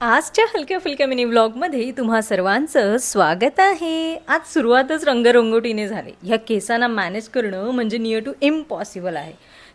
आजच्या हलक्या फुलक्या मिनी व्लॉगमध्ये तुम्हा सर्वांचं स्वागत आहे. आज सुरुवातच रंगरंगोटीने झाली. ह्या केसांना मॅनेज करणं म्हणजे नियर टू इम्पॉसिबल आहे.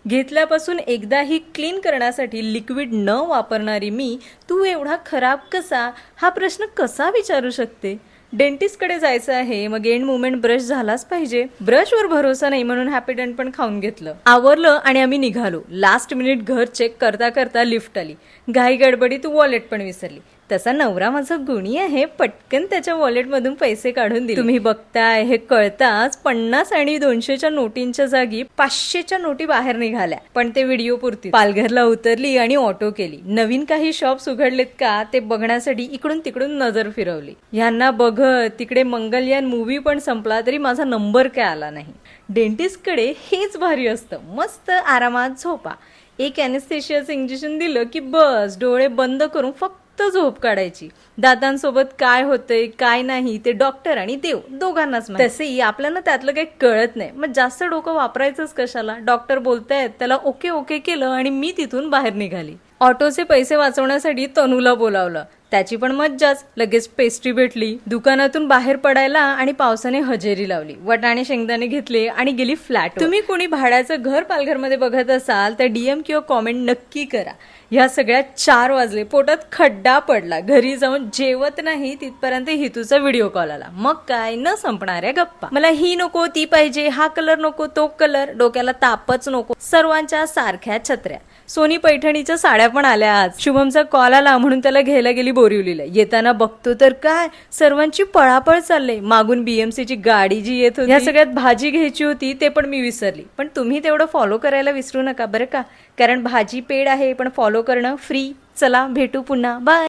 घेतल्यापासून एकदाही क्लीन करण्यासाठी लिक्विड न वापरणारी मी तू एवढा खराब कसा? हा प्रश्न कसा विचारू शकते? डेंटिस्टकडे जायचं आहे मग एंड मुवमेंट ब्रश झालाच पाहिजे. ब्रशवर भरोसा नाही म्हणून हॅपी डेंट पण खाऊन घेतलं. आवरलं आणि आम्ही निघालो. लास्ट मिनिट घर चेक करता करता लिफ्ट आली. घाई गडबडीत वॉलेट पण विसरली. तसा नवरा माझा गुणी आहे पटकन त्याच्या वॉलेटमधून पैसे काढून दिले. तुम्ही बघताय हे कळताच पन्नास आणि दोनशेच्या नोटींच्या जागी पाचशेच्या नोटी बाहेर निघाल्या. पण ते व्हिडिओ पुरती. पालघरला उतरली आणि ऑटो केली. नवीन काही शॉप्स उघडलेत का ते बघण्यासाठी इकडून तिकडून नजर फिरवली. ह्यांना अगं तिकडे मंगलयान मूवी पण संपला तरी माझा नंबर काय आला नाही. डेंटिस्टकडे हेच भारी असतं. मस्त आरामात झोपा. एक अॅनेस्थेशियाचं इंजेक्शन दिलं की बस डोळे बंद करून फक्त झोप काढायची. दातांसोबत काय होतंय काय नाही ते डॉक्टर आणि देव दोघांनाच तसेही आपल्याला त्यातलं काही कळत नाही. मग जास्त डोकं वापरायचंच कशाला? डॉक्टर बोलतायत त्याला ओके ओके केलं आणि मी तिथून बाहेर निघाली. ऑटोचे पैसे वाचवण्यासाठी तनूला बोलावलं. त्याची पण मज्जाच. लगेच पेस्ट्री भेटली. दुकानातून बाहेर पडायला आणि पावसाने हजेरी लावली. वटाणे शेंगदाणे घेतले आणि गेली फ्लॅट तुम्ही कोणी भाड्याचं घर पालघरमध्ये बघत असाल तर डीएम किंवा कॉमेंट नक्की करा. ह्या सगळ्या चार वाजले. पोटात खड्डा पडला. घरी जाऊन जेवत नाही तिथपर्यंत हितूचा व्हिडिओ कॉल आला. मग काय? न संपणाऱ्या गप्पा. मला ही नको ती पाहिजे हा कलर नको तो कलर डोक्याला तापच नको. सर्वांच्या सारख्या छत्र्या. सोनी पैठणीच्या साड्या पण आल्या आज. शुभमचा कॉल आला म्हणून त्याला घ्यायला गेली बोरिवलीला. येताना बघतो तर काय? सर्वांची पळापळ चालले मागून बीएमसीची गाडी जी येत होती या सगळ्यात भाजी घ्यायची होती ते पण मी विसरली. पण तुम्ही तेवढं फॉलो करायला विसरू नका बरं का? कारण भाजी पेड आहे पण फॉलो करणं फ्री चला भेटू पुन्हा. बाय